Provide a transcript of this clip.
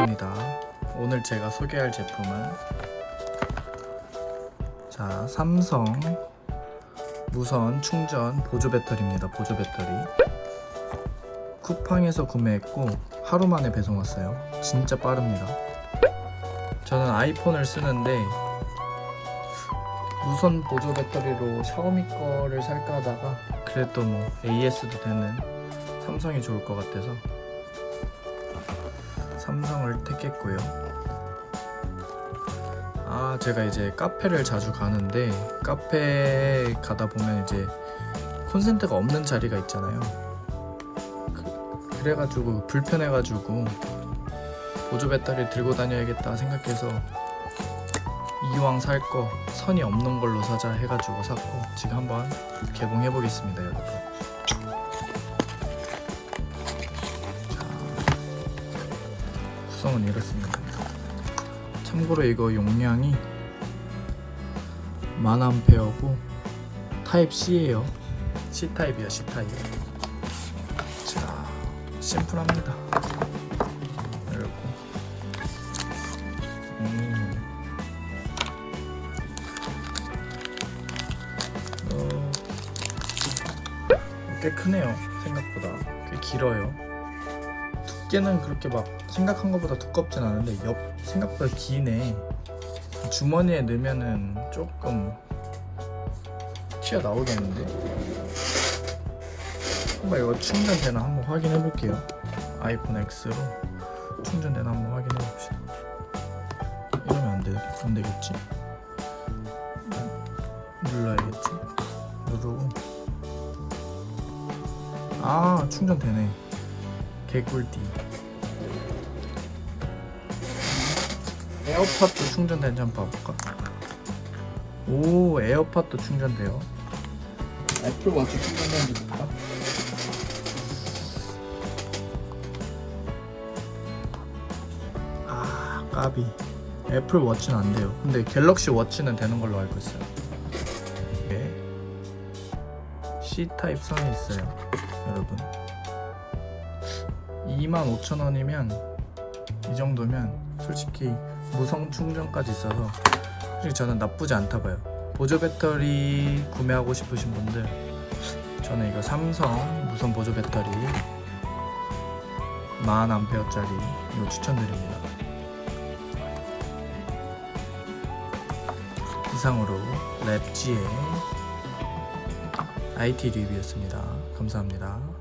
반갑습니다. 오늘 제가 소개할 제품은 자 삼성 무선 충전 보조 배터리입니다. 보조 배터리 쿠팡에서 구매했고 하루 만에 배송 왔어요. 진짜 빠릅니다. 저는 아이폰을 쓰는데 무선 보조 배터리로 샤오미 거를 살까 하다가 그래도 뭐 AS도 되는 삼성이 좋을 것 같아서 삼성을 택했고요. 아, 제가 이제 카페를 자주 가는데 카페 가다 보면 이제 콘센트가 없는 자리가 있잖아요. 그, 그래가지고 불편해가지고 보조 배터리 들고 다녀야겠다 생각해서 이왕 살 거 선이 없는 걸로 사자 해가지고 샀고 지금 한번 개봉해 보겠습니다, 여러분. 구성은 이렇습니다. 참고로 이거 용량이 만 암페어고 타입 C예요. C 타입이야 C 타입. 자 심플합니다. 이렇고 음. 어, 꽤 크네요 생각보다 꽤 길어요. 두께는 그렇게 막 생각한 것보다 두껍진 않은데 옆 생각보다 기네. 주머니에 넣으면은 조금 튀어 나오겠는데? 한번 이거 충전되나 한번 확인해 볼게요. 아이폰 X로 충전되나 한번 확인해 봅시다. 이러면 안, 되, 안 되겠지? 눌러야겠지? 누르고. 아 충전되네 개꿀띠 에어팟도 충전되는지 한번 봐볼까? 오 에어팟도 충전돼요 애플워치 충전되는지 볼까? 아 까비 애플워치는 안 돼요 근데 갤럭시 워치는 되는 걸로 알고 있어요 네. C타입 선이 있어요 여러분 25,000원이면 이 정도면 솔직히 무선 충전까지 있어서 솔직히 저는 나쁘지 않다 봐요. 보조 배터리 구매하고 싶으신 분들 저는 이거 삼성 무선 보조 배터리 만 암페어짜리 이거 추천드립니다. 이상으로 랩지의 IT 리뷰였습니다. 감사합니다.